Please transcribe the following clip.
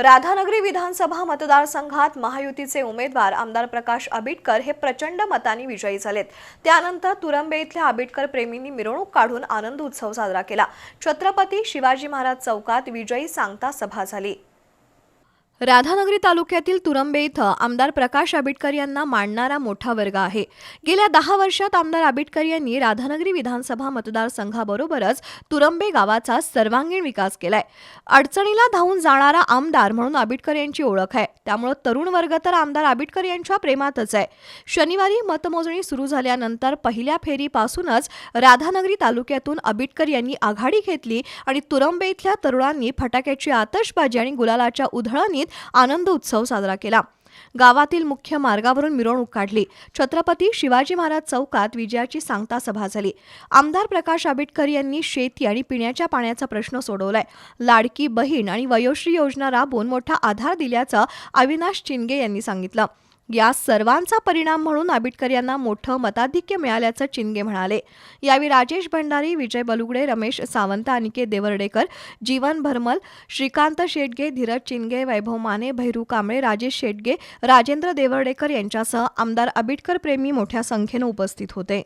राधानगरी विधानसभा मतदारसंघात महायुतीचे उमेदवार आमदार प्रकाश आबिटकर हे प्रचंड मतांनी विजयी झालेत. त्यानंतर तुरंबे इथल्या आबिटकर प्रेमींनी मिरवणूक काढून आनंद उत्सव साजरा केला. छत्रपती शिवाजी महाराज चौकात विजयी सांगता सभा झाली. राधानगरी तालुक्यातील तुरंबे इथं आमदार प्रकाश आबिटकर यांना मांडणारा मोठा वर्ग आहे. गेल्या दहा वर्षात आमदार आबिटकर यांनी राधानगरी विधानसभा मतदारसंघाबरोबरच तुरंबे गावाचा सर्वांगीण विकास केलाय. अडचणीला धावून जाणारा आमदार म्हणून आबिटकर यांची ओळख आहे. त्यामुळं तरुण वर्ग तर आमदार आबिटकर यांच्या प्रेमातच आहे. शनिवारी मतमोजणी सुरू झाल्यानंतर पहिल्या फेरीपासूनच राधानगरी तालुक्यातून आबिटकर यांनी आघाडी घेतली आणि तुरंबे इथल्या तरुणांनी फटाक्याची आतषबाजी आणि गुलालाच्या उधळणीत आनंद उत्सव साजरा केला. गावातील मुख्य मार्गावरून मिरवणूक काढली. छत्रपती शिवाजी महाराज चौकात विजयाची सांगता सभा झाली. आमदार प्रकाश आबिटकर यांनी शेती आणि पिण्याच्या पाण्याचा प्रश्न सोडवलाय. लाडकी बहीण आणि वयोश्री योजना राबवून मोठा आधार दिल्याचं अविनाश चिनगे यांनी सांगितलं. या सर्वांचा परिणाम म्हणून आबिटकर यांना मोठं मताधिक्य मिळाल्याचं चिनगे म्हणाले. यावेळी राजेश भंडारी विजय बलुगडे रमेश सावंत अनिकेत देवर्डेकर जीवन भरमल श्रीकांत शेटगे धीरज चिनगे वैभव माने भैरू कांबळे राजेश शेटगे राजेंद्र देवर्डेकर यांच्यासह आमदार आबिटकर प्रेमी मोठ्या संख्येनं उपस्थित होते.